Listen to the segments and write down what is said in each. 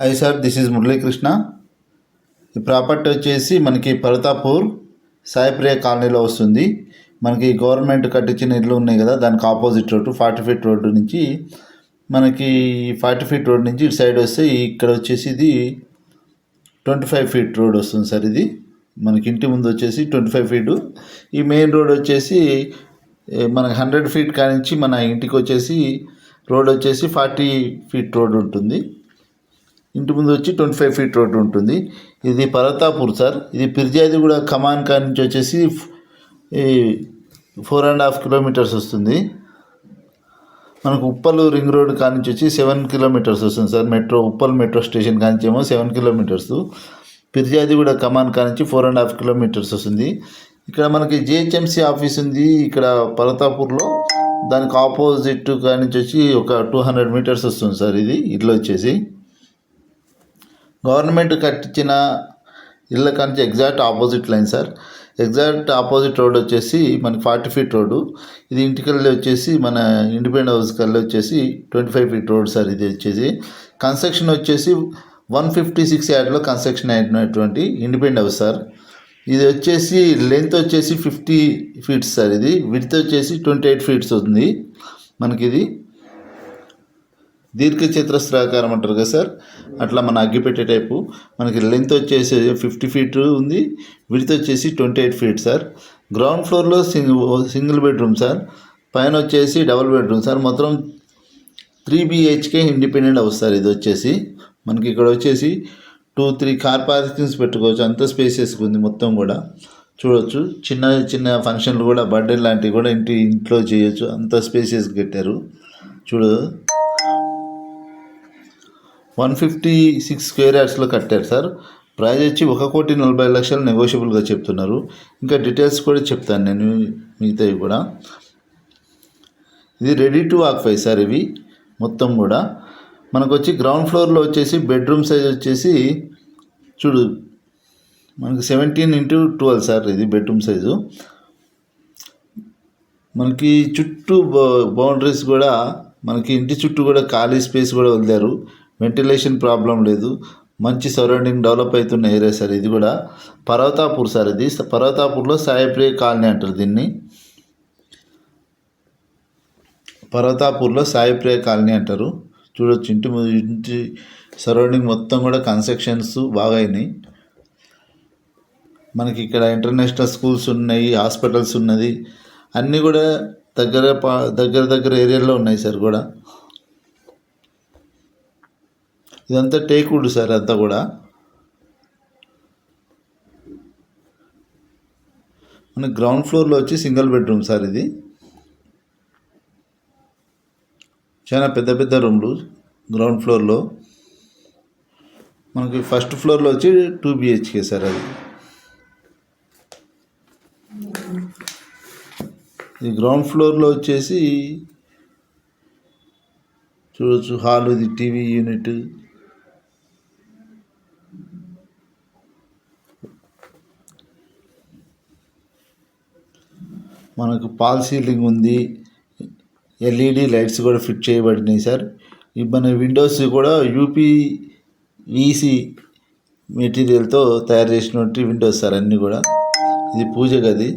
Hi sir this is Muralikrishna ఈ property వచ్చేసి మనకి పరతాపూర్ సాయిప్రియ కాలనీలో వస్తుంది. మనకి గవర్నమెంట్ కట్టించిన ఇల్లు ఉన్నాయి కదా దానికి opposite road forty feet road నుంచి మనకి ఫార్టీ ఫీట్ రోడ్ నుంచి ఇటు సైడ్ వస్తే ఇక్కడ వచ్చేసి ఇది ట్వంటీ ఫైవ్ ఫీట్ రోడ్ వస్తుంది సార్ ఇది. మనకి ఇంటి ముందు వచ్చేసి ట్వంటీ ఫైవ్ ఫీట్ ఈ మెయిన్ రోడ్ వచ్చేసి మనకి హండ్రెడ్ ఫీట్ కానించి మన ఇంటికి వచ్చేసి రోడ్ వచ్చేసి ఫార్టీ ఫీట్ రోడ్ ఉంటుంది. ఇంటి ముందు వచ్చి ట్వంటీ ఫైవ్ ఫీట్ రోడ్ ఉంటుంది. ఇది పర్వతాపూర్ సార్. ఇది పిర్జాది కూడా కమాన్ కా నుంచి వచ్చేసి ఈ ఫోర్ అండ్ హాఫ్ కిలోమీటర్స్ వస్తుంది. మనకు ఉప్పల్ రింగ్ రోడ్ కానించి వచ్చి సెవెన్ కిలోమీటర్స్ వస్తుంది sir. Metro Uppal metro station కా ఏమో సెవెన్ కిలోమీటర్స్. పిర్జాది కూడా కమాన్ కానించి ఫోర్ అండ్ హాఫ్ కిలోమీటర్స్ వస్తుంది. ఇక్కడ మనకి జిహెచ్ఎంసీ ఆఫీస్ ఉంది ఇక్కడ పర్వతాపూర్లో దానికి ఆపోజిట్ కానించి వచ్చి ఒక టూ హండ్రెడ్ మీటర్స్ వస్తుంది సార్ ఇది. ఇట్లా వచ్చేసి. గవర్నమెంట్ కట్టించిన ఇళ్ళ కంటే exact opposite line sir. Exact opposite road వచ్చేసి మనకి ఫార్టీ ఫీట్ రోడ్డు. ఇది ఇంటికెళ్ళి వచ్చేసి మన ఇండిపెండెంట్ హౌస్ కల్లి వచ్చేసి twenty five feet road sir ఇది వచ్చేసి. కన్స్ట్రక్షన్ వచ్చేసి వన్ ఫిఫ్టీ సిక్స్ యార్డ్లో కన్స్ట్రక్షన్ అయినటువంటి ఇండిపెండెంట్ హౌస్ సార్. ఇది వచ్చేసి లెంత్ వచ్చేసి ఫిఫ్టీ ఫీట్స్ సార్ ఇది. విడ్త్ వచ్చేసి ట్వంటీ ఎయిట్ ఫీట్స్ ఉంది మనకి ఇది దీర్ఘచతురస్రాకారం అంటారు కదా సార్? అట్లా మన అగ్గిపెట్టే టైపు. మనకి లెంత్ వచ్చేసి ఫిఫ్టీ ఫీట్ ఉంది. విడత్ వచ్చేసి twenty eight feet sir. Ground ఫ్లోర్లో సింగిల్ సింగిల్ బెడ్రూమ్ సార్. పైన వచ్చేసి డబుల్ బెడ్రూమ్ సార్. మొత్తం three BHK independent house sir ఇది వచ్చేసి. మనకి ఇక్కడ వచ్చేసి టూ త్రీ కార్ పార్కింగ్స్ పెట్టుకోవచ్చు. అంత స్పేసెస్గా ఉంది మొత్తం కూడా. చూడొచ్చు. చిన్న చిన్న ఫంక్షన్లు కూడా బర్త్డే లాంటివి కూడా ఇంటి ఇంట్లో చేయొచ్చు. అంత స్పేసెస్ కట్టారు. చూడు. వన్ ఫిఫ్టీ సిక్స్ స్క్వేర్ యార్డ్స్లో కట్టారు సార్. ప్రైజ్ వచ్చి ఒక కోటి నలభై లక్షలు నెగోషియబుల్గా చెప్తున్నారు. ఇంకా డీటెయిల్స్ కూడా చెప్తాను నేను మిగతావి కూడా. ఇది రెడీ టు ఆక్ఫై సార్ ఇవి మొత్తం కూడా. మనకు వచ్చి గ్రౌండ్ ఫ్లోర్లో వచ్చేసి బెడ్రూమ్ సైజ్ వచ్చేసి చూడు మనకి సెవెంటీన్ ఇంటూ ట్వెల్వ్ సార్ ఇది బెడ్రూమ్ సైజు. మనకి చుట్టూ బౌండరీస్ కూడా మనకి ఇంటి చుట్టూ కూడా ఖాళీ స్పేస్ కూడా వదిలారు. వెంటిలేషన్ ప్రాబ్లం లేదు. మంచి సరౌండింగ్ డెవలప్ అవుతున్న ఏరియా సార్. ఇది కూడా పర్వతాపూర్ సార్ ఇది. పర్వతాపూర్లో సాయిప్రియ కాలనీ అంటారు దీన్ని. పర్వతాపూర్లో సాయిప్రియ కాలనీ అంటారు. చూడొచ్చు. ఇంటి ముందు ఇంటి సరౌండింగ్ మొత్తం కూడా కన్స్ట్రక్షన్స్ బాగా అయినాయి. మనకి ఇక్కడ ఇంటర్నేషనల్ స్కూల్స్ ఉన్నాయి హాస్పిటల్స్ ఉన్నది. అన్నీ కూడా దగ్గర పా- దగ్గర దగ్గర ఏరియాలో ఉన్నాయి సార్ కూడా. ఇదంతా టేక్ సార్ అంతా కూడా. మన గ్రౌండ్ ఫ్లోర్లో వచ్చి సింగిల్ బెడ్రూమ్ సార్ ఇది. చాలా పెద్ద పెద్ద రూమ్లు గ్రౌండ్ ఫ్లోర్లో మనకి ఫస్ట్ ఫ్లోర్లో వచ్చి టూ బిహెచ్కే సార్ అది. ఈ గ్రౌండ్ ఫ్లోర్లో వచ్చేసి చూడొచ్చు హాల్ ఇది టీవీ యూనిట్. మనకు పాల్ సీలింగ్ ఉంది. ఎల్ఈడి లైట్స్ కూడా ఫిట్ చేయబడినాయి సార్. మన విండోస్ కూడా యూపీ వీసీ మెటీరియల్తో తయారు చేసినటువంటి విండోస్ సార్ అన్నీ కూడా. ఇది పూజ గది.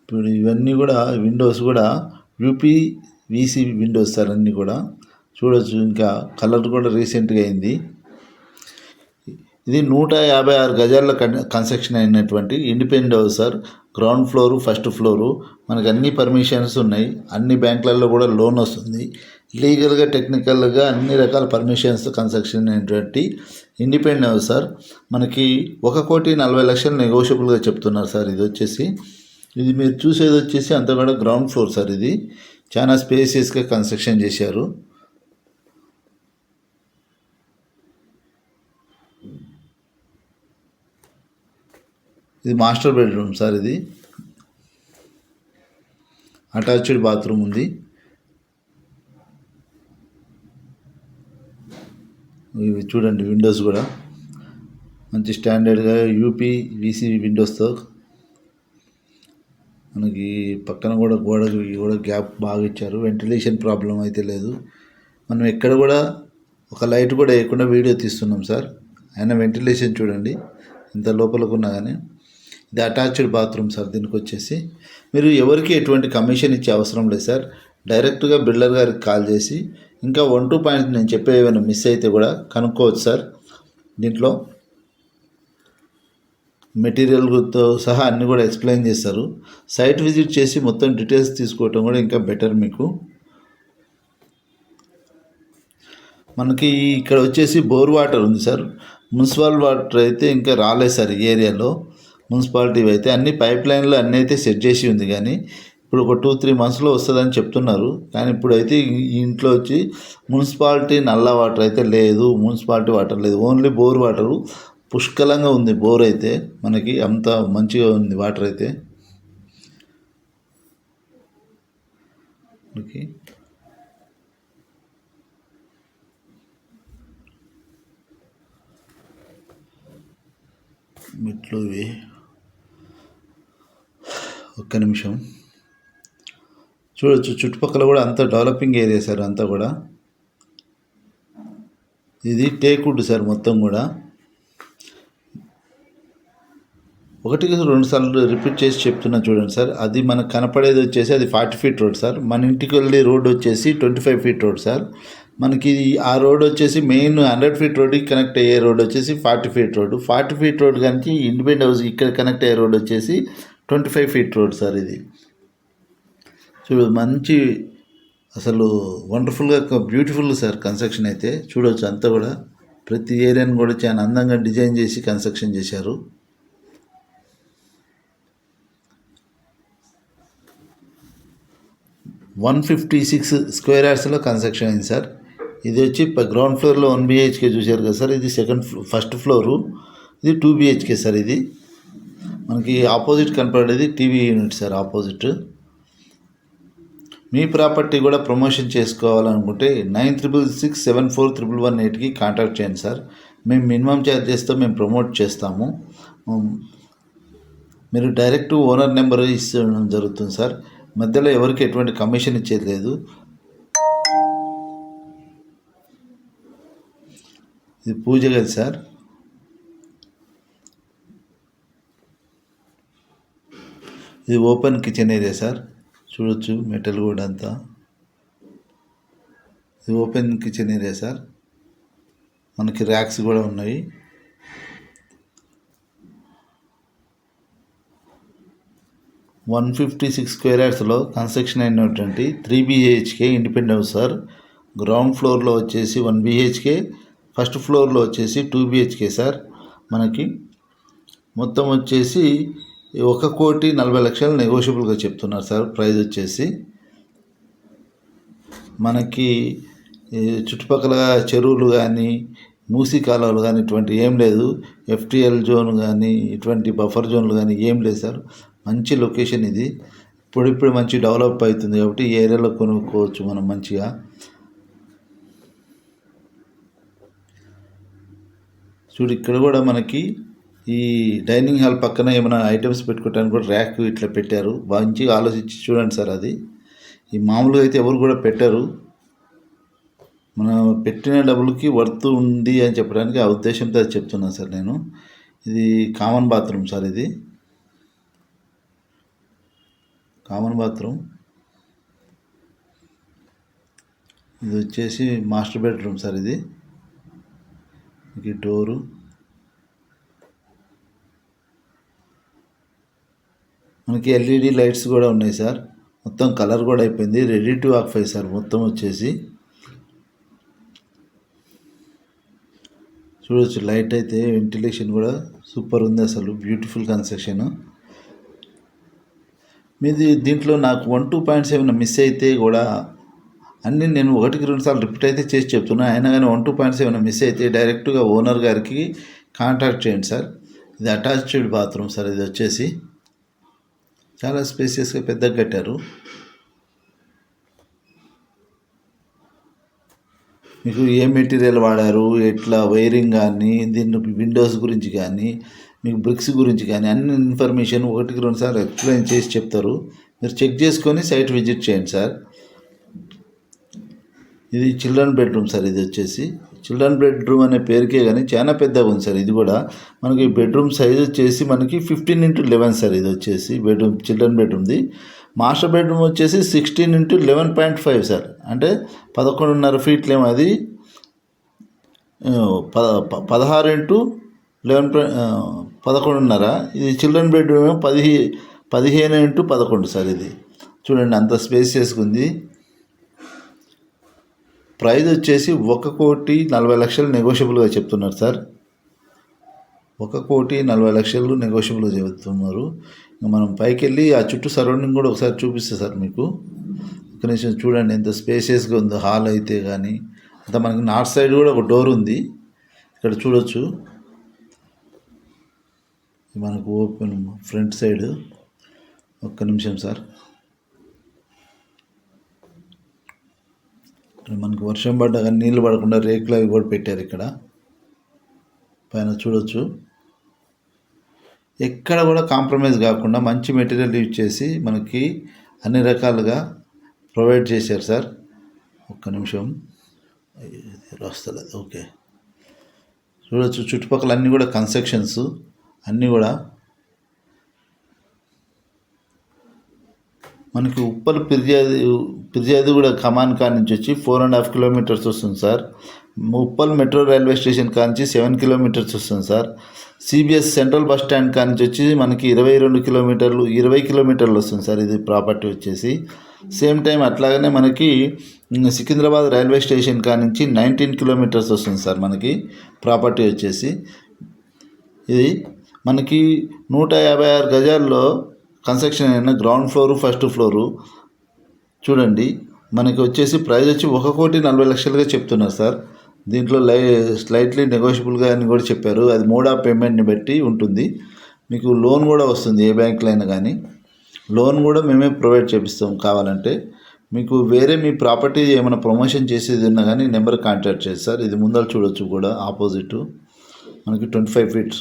ఇప్పుడు ఇవన్నీ కూడా విండోస్ కూడా యూపీ వీసీ విండోస్ సార్ అన్నీ కూడా. చూడొచ్చు ఇంకా కలర్ కూడా రీసెంట్గా అయింది. ఇది నూట యాభై ఆరు గజాల కన్ కన్స్ట్రక్షన్ అయినటువంటి independent house sir ground floor first floor మనకు అన్ని పర్మిషన్స్ ఉన్నాయి. అన్ని బ్యాంకులలో కూడా లోన్ వస్తుంది. లీగల్గా టెక్నికల్గా అన్ని రకాల పర్మిషన్స్ కన్స్ట్రక్షన్ అయినటువంటి ఇండిపెండెంట్ హౌస్ సార్ మనకి ఒక కోటి నలభై లక్షలు నెగోషియబుల్గా చెప్తున్నారు సార్ ఇది వచ్చేసి ఇది మీరు చూసేది వచ్చేసి అంతా కూడా గ్రౌండ్ ఫ్లోర్ సార్ ఇది. చాలా స్పేసియస్గా కన్స్ట్రక్షన్ చేశారు. ఇది మాస్టర్ బెడ్రూమ్ సార్ ఇది. అటాచ్డ్ బాత్రూమ్ ఉంది. ఇవి చూడండి విండోస్ కూడా. మంచి స్టాండర్డ్గా యూపీ వీసీ విండోస్తో మనకి పక్కన కూడా గోడకి కూడా గ్యాప్ బాగా ఇచ్చారు. వెంటిలేషన్ ప్రాబ్లం అయితే లేదు. మనం ఎక్కడ కూడా ఒక లైట్ కూడా వేయకుండా వీడియో తీస్తున్నాం సార్. అయినా వెంటిలేషన్ చూడండి. ఇంత లోపలకున్నా కానీ. ఇది అటాచ్డ్ బాత్రూమ్ సార్ దీనికి వచ్చేసి మీరు ఎవరికి ఎటువంటి కమిషన్ ఇచ్చే అవసరం లేదు సార్. డైరెక్ట్గా బిల్డర్ గారికి కాల్ చేసి ఇంకా వన్ టూ పాయింట్ నేను చెప్పే ఏమైనా మిస్ అయితే కూడా కనుక్కోవచ్చు సార్. దీంట్లో మెటీరియల్తో సహా అన్నీ కూడా ఎక్స్ప్లెయిన్ చేస్తారు. సైట్ విజిట్ చేసి మొత్తం డీటెయిల్స్ తీసుకోవటం కూడా ఇంకా బెటర్ మీకు. మనకి ఇక్కడ వచ్చేసి బోర్ వాటర్ ఉంది సార్. మున్సిపల్ వాటర్ అయితే ఇంకా రాలేదు సార్ ఈ ఏరియాలో. మున్సిపాలిటీ అయితే అన్ని పైప్ లైన్లు అన్నీ అయితే సెట్ చేసి ఉంది కానీ ఇప్పుడు ఒక టూ త్రీ మంత్స్లో వస్తుందని చెప్తున్నారు. కానీ ఇప్పుడైతే ఈ ఇంట్లో వచ్చి మున్సిపాలిటీ నల్ల వాటర్ అయితే లేదు మున్సిపాలిటీ వాటర్ లేదు. Only bore water. పుష్కలంగా ఉంది బోర్ అయితే. మనకి అంత మంచిగా ఉంది వాటర్ అయితే. ఓకే. మెట్లు ఇవి. ఒక్క నిమిషం. చూడొచ్చు చుట్టుపక్కల కూడా అంత డెవలపింగ్ ఏరియా సార్ అంతా కూడా. ఇది టేకుడ్ సార్ మొత్తం కూడా. ఒకటికి రెండు సార్లు రిపీట్ చేసి చెప్తున్నా చూడండి సార్. అది మనకు కనపడేది వచ్చేసి అది ఫార్టీ ఫీట్ రోడ్ సార్. మన ఇంటికి వెళ్ళే రోడ్ వచ్చేసి twenty five feet road sir. మనకి ఆ రోడ్ వచ్చేసి మెయిన్ హండ్రెడ్ ఫీట్ రోడ్కి కనెక్ట్ అయ్యే రోడ్ వచ్చేసి forty feet road. Forty feet road కానీ ఇండిపెండెంట్ హౌస్ ఇక్కడ కనెక్ట్ అయ్యే రోడ్ వచ్చేసి twenty five feet road sir ఇది. చూడు మంచి అసలు వండర్ఫుల్గా బ్యూటిఫుల్ సార్ కన్స్ట్రక్షన్ అయితే. చూడవచ్చు అంతా కూడా. ప్రతి ఏరియాని కూడా చాలా అందంగా డిజైన్ చేసి కన్స్ట్రక్షన్ చేశారు. వన్ ఫిఫ్టీ సిక్స్ స్క్వేర్ యార్డ్స్లో కన్స్ట్రక్షన్ అయింది సార్. ఇది వచ్చి గ్రౌండ్ ఫ్లోర్లో వన్ బిహెచ్కే చూశారు కదా సార్. ఇది సెకండ్ ఫ్లో- ఫస్ట్ ఫ్లోరు. ఇది టూ బిహెచ్కే సార్ ఇది. మనకి ఆపోజిట్ కనపడేది టీవీ యూనిట్ సార్ ఆపోజిట్. మీ ప్రాపర్టీ కూడా ప్రమోషన్ చేసుకోవాలనుకుంటే nine triple six seven four triple one ఎయిట్కి కాంటాక్ట్ చేయండి సార్. మేము మినిమం ఛార్జెస్తో మేము ప్రమోట్ చేస్తాము. మీరు డైరెక్ట్ ఓనర్ నెంబర్ ఇచ్చడం జరుగుతుంది సార్. మధ్యలో ఎవరికి ఎటువంటి కమిషన్ ఇచ్చేది లేదు. ఇది పూజ గది సార్. ఇది ఓపెన్ కిచెన్ ఏరియా సార్. చూడొచ్చు మెటల్ కూడా అంతా. ఇది ఓపెన్ కిచెన్ ఏరియా సార్. మనకి ర్యాక్స్ కూడా ఉన్నాయి. వన్ ఫిఫ్టీ సిక్స్ స్క్వేర్ యార్డ్స్లో కన్స్ట్రక్షన్ అయినటువంటి three BHK independent house sir. Ground ఫ్లోర్లో వచ్చేసి వన్ బీహెచ్కే ఫస్ట్ ఫ్లోర్లో వచ్చేసి టూ బీహెచ్కే సార్ మనకి. మొత్తం వచ్చేసి ఒక కోటి నలభై లక్షలు నెగోషియబుల్గా చెప్తున్నారు సార్. ప్రైజ్ వచ్చేసి మనకి చుట్టుపక్కల చెరువులు కానీ మూసీ కాలువలు కానీ ఇటువంటి ఏం లేదు. ఎఫ్టిఎల్ జోన్ కానీ ఇటువంటి బఫర్ జోన్లు కానీ ఏం లేదు సార్. మంచి లొకేషన్ ఇది. ఇప్పుడిప్పుడు మంచి డెవలప్ అవుతుంది కాబట్టి ఈ ఏరియాలో కొనుక్కోవచ్చు మనం మంచిగా. చూడు ఇక్కడ కూడా మనకి ఈ డైనింగ్ హాల్ పక్కన ఏమైనా ఐటమ్స్ పెట్టుకోవడానికి కూడా ర్యాక్ ఇట్లా పెట్టారు. మంచిగా ఆలోచించి చూడండి సార్ అది. ఈ మామూలుగా అయితే ఎవరు కూడా పెట్టరు. మనం పెట్టిన డబ్బులకి వర్త్ ఉంది అని చెప్పడానికి ఆ ఉద్దేశంతో అది చెప్తున్నాను సార్ నేను. ఇది కామన్ బాత్రూమ్ సార్ ఇది. Common bathroom. ఇది వచ్చేసి మాస్టర్ బెడ్రూమ్ సార్ ఇది. ఇది డోరు. మనకి ఎల్ఈడి లైట్స్ కూడా ఉన్నాయి సార్ మొత్తం కలర్ కూడా అయిపోయింది. రెడీ టు ఫైవ్ సార్ మొత్తం వచ్చేసి. చూడొచ్చు లైట్ అయితే వెంటిలేషన్ కూడా సూపర్ ఉంది అసలు. బ్యూటిఫుల్ కన్స్ట్రక్షన్ మీది దీంట్లో నాకు వన్ టూ పాయింట్స్ ఏమైనా మిస్ అయితే కూడా అన్నీ నేను ఒకటికి రెండు సార్లు రిపీట్ అయితే చేసి చెప్తున్నా. అయినా కానీ వన్ టూ పాయింట్స్ ఏమైనా మిస్ అయితే డైరెక్ట్గా ఓనర్ గారికి కాంటాక్ట్ చేయండి సార్ ఇది అటాచ్డ్ బాత్రూమ్ సార్ ఇది వచ్చేసి. చాలా స్పేసియస్గా పెద్దగా కట్టారు. మీకు ఏ మెటీరియల్ వాడారు? ఎట్లా? వైరింగ్ కానీ దీన్ని విండోస్ గురించి కానీ మీకు బ్రిక్స్ గురించి కానీ అన్ని ఇన్ఫర్మేషన్ ఒకటికి రెండు సార్లు ఎక్స్ప్లెయిన్ చేసి చెప్తారు. మీరు చెక్ చేసుకొని సైట్ విజిట్ చేయండి సార్. ఇది చిల్డ్రన్ బెడ్రూమ్ సార్ ఇది వచ్చేసి. చిల్డ్రన్ బెడ్రూమ్ అనే పేరుకే కానీ చాలా పెద్దగా ఉంది సార్ ఇది కూడా. మనకి బెడ్రూమ్ సైజ్ వచ్చేసి మనకి ఫిఫ్టీన్ ఇంటూ లెవెన్ సార్ ఇది వచ్చేసి బెడ్రూమ్ చిల్డ్రన్ బెడ్రూమ్ది. మాస్టర్ బెడ్రూమ్ వచ్చేసి sixteen into eleven point five sir అంటే పదకొండున్నర ఫీట్లేమో అది. పద ప ప- పదహారు ఇంటూ లెవెన్ పాయింట్ పదకొండున్నర. ఇది చిల్డ్రన్ బెడ్రూమ్ పదిహే పదిహేను ఇంటూ పదకొండు సార్ ఇది. చూడండి అంత స్పేసియస్గా ఉంది ప్రైజ్ వచ్చేసి ఒక కోటి నలభై లక్షలు నెగోషియబుల్గా చెప్తున్నారు సార్. ఒక కోటి నలభై లక్షలు నెగోషియబుల్గా చెబుతున్నారు ఇంకా మనం పైకి వెళ్ళి ఆ చుట్టూ సరౌండింగ్ కూడా ఒకసారి చూపిస్తే సార్ మీకు. ఒక నిమిషం చూడండి ఎంత స్పేసియస్గా ఉందో హాల్ అయితే కానీ అంత మనకి నార్త్ సైడ్ కూడా ఒక డోర్ ఉంది. ఇక్కడ చూడొచ్చు. మనకు ఓపెన్ ఫ్రంట్ సైడ్ ఒక్క నిమిషం సార్. మనకి వర్షం పడ్డా కానీ నీళ్ళు పడకుండా రేకులు అవి కూడా పెట్టారు ఇక్కడ. పైన చూడొచ్చు. ఎక్కడ కూడా కాంప్రమైజ్ కాకుండా మంచి మెటీరియల్ యూజ్ చేసి మనకి అన్ని రకాలుగా ప్రొవైడ్ చేశారు సార్. ఒక్క నిమిషం. వస్తలేదు ఓకే. చూడొచ్చు. చుట్టుపక్కల అన్నీ కూడా కన్స్ట్రక్షన్స్ అన్నీ కూడా మనకి ఉప్పల్ ఫిర్యాదు ఫిర్యాదు కూడా కమాన్ కా నుంచి వచ్చి ఫోర్ అండ్ హాఫ్ కిలోమీటర్స్ వస్తుంది sir. Uppal metro railway station కా నుంచి సెవెన్ కిలోమీటర్స్ వస్తుంది sir. CBS central bus stand కా నుంచి వచ్చి మనకి ఇరవై రెండు కిలోమీటర్లు ఇరవై కిలోమీటర్లు వస్తుంది సార్ ఇది ప్రాపర్టీ వచ్చేసి. సేమ్ టైం అట్లాగనే మనకి సికింద్రాబాద్ రైల్వే స్టేషన్ కా నుంచి నైన్టీన్ కిలోమీటర్స్ వస్తుంది సార్ మనకి ప్రాపర్టీ వచ్చేసి. ఇది మనకి నూట యాభై ఆరు గజాల్లో కన్స్ట్రక్షన్ అయిన గ్రౌండ్ ఫ్లోరు ఫస్ట్ ఫ్లోరు చూడండి మనకి వచ్చేసి ప్రైస్ వచ్చి ఒక కోటి నలభై లక్షలుగా చెప్తున్నారు సార్. దీంట్లో లై స్లైట్లీ నెగోషియబుల్గా అని కూడా చెప్పారు. అది మోడ్ ఆఫ్ పేమెంట్ని బట్టి ఉంటుంది. మీకు లోన్ కూడా వస్తుంది ఏ బ్యాంకులో అయినా కానీ. లోన్ కూడా మేమే ప్రొవైడ్ చేపిస్తాం కావాలంటే. మీకు వేరే మీ ప్రాపర్టీ ఏమైనా ప్రమోషన్ చేసేది ఉన్నా కానీ నెంబర్ కాంటాక్ట్ చేసి సార్. ఇది ముందర చూడొచ్చు కూడా ఆపోజిట్ మనకి ట్వంటీ ఫైవ్ ఫీట్స్